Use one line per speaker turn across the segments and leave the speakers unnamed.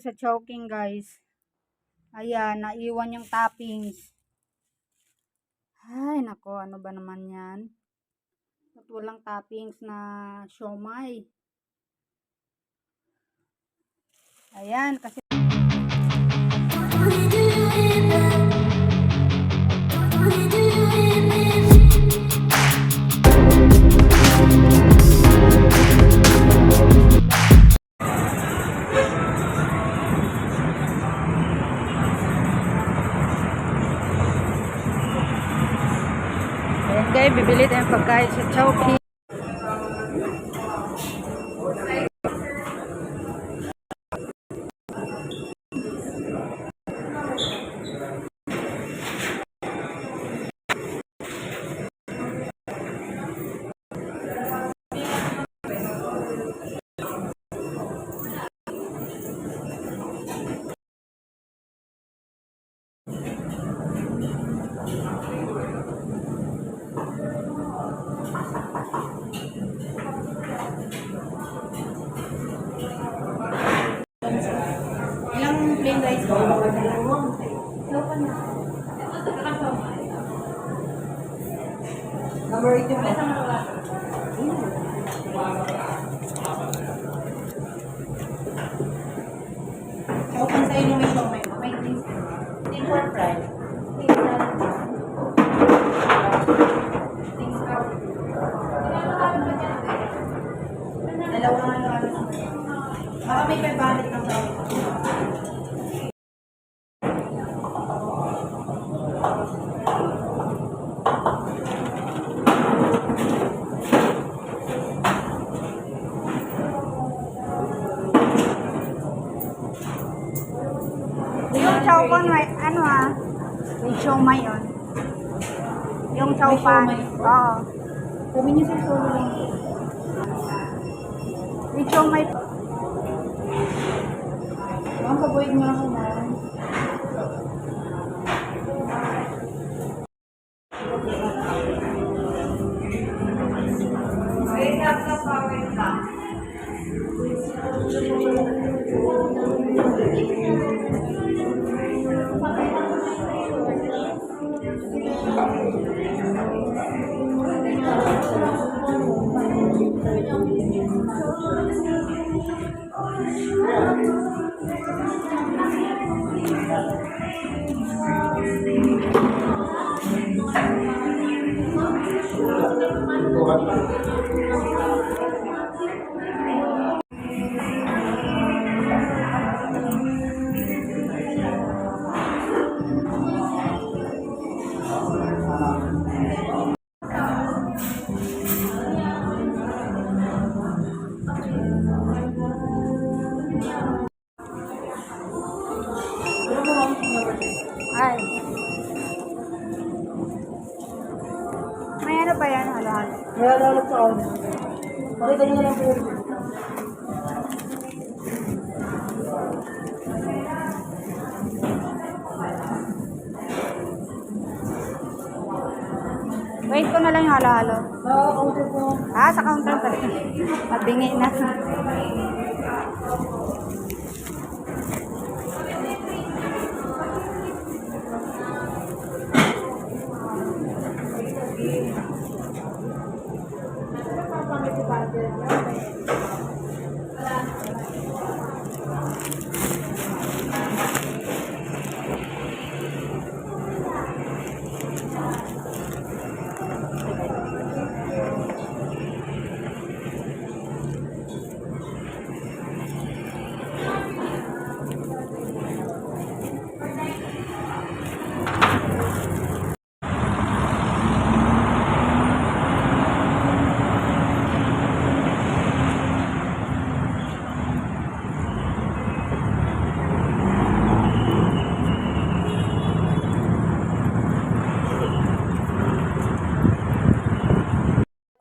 sa choking guys. Ayan, naiwan yung toppings. Ay, nako, ano ba naman yan? At walang toppings na siomay. Ayan, kasi bibili tayong pagkain sa Chowking.
Ilang plain rice ba? Number 8 yung Open sa inyo may siomay. May drinks. Tin for fry. Dalawa nga lang. Baka may pabalik ng
Yung chow pan, may, ano ah, may siomay yun. Yung chow
May
pan. Oo.
Sabi niyo sa solo lang.
May siomay.
Ma'am, pabuhin mo ako na.
Ay. Wait ko na lang yung halo-halo.
Oo, counter po.
Ah, sa counter pala. Mabingi na. Ako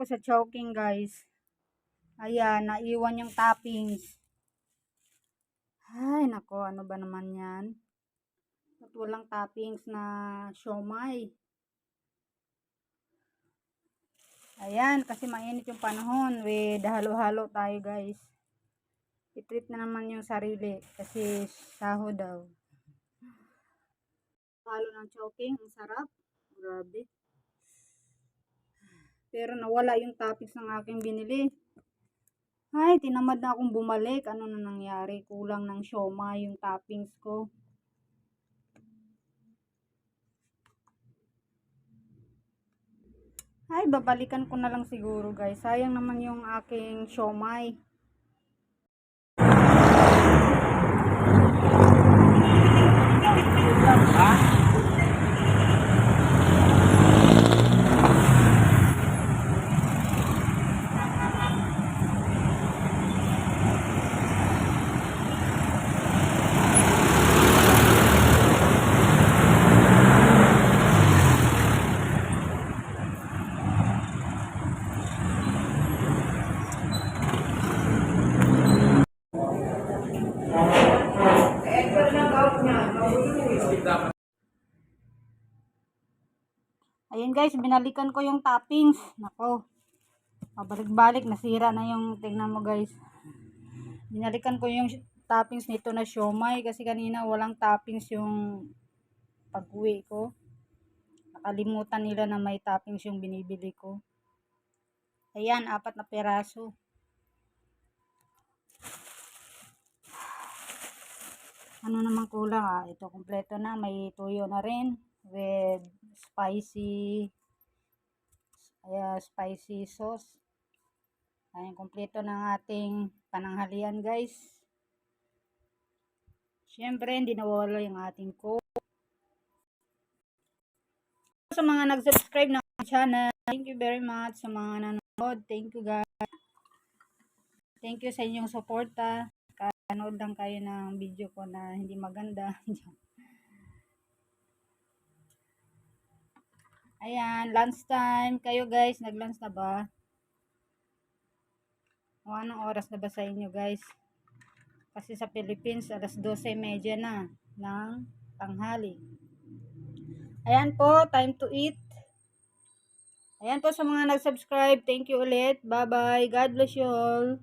sa choking guys. Ayan, naiwan yung toppings. Ay, nako, ano ba naman yan? At walang toppings na siomay. Ayan, kasi mainit yung panahon. With halo-halo tayo guys. I-treat na naman yung sarili kasi saho daw. Halo ng choking, ang sarap. Grabe. Pero nawala yung toppings ng aking binili. Ay, tinamad na akong bumalik. Ano na nangyari? Kulang ng sioma yung toppings ko. Ay, babalikan ko na lang siguro guys. Sayang naman yung aking siomay. Ayun guys, binalikan ko yung toppings. Nako. Pabalik-balik, nasira na yung, tingnan mo guys. Binalikan ko yung toppings nito na siomay kasi kanina walang toppings yung pag-uwi ko. Nakalimutan nila na may toppings yung binibili ko. Ayan, apat na peraso. Ano naman kulang ah. Ito kompleto na. May tuyo na rin with spicy uh, spicy sauce. Ayan, kompleto ng ating pananghalian guys. Siyempre, hindi nawawala yung ating coke. Sa mga nag-subscribe ng channel, thank you very much sa mga nanonood. Thank you guys. Thank you sa inyong suporta. Kanood lang kayo ng video ko na hindi maganda. Ayan, lunch time. Kayo guys, nag-lunch na ba? O anong oras na ba sa inyo guys? Kasi sa Philippines, alas 12.30 na ng tanghali. Ayan po, time to eat. Ayan po sa mga nag-subscribe. Thank you ulit. Bye-bye. God bless you all.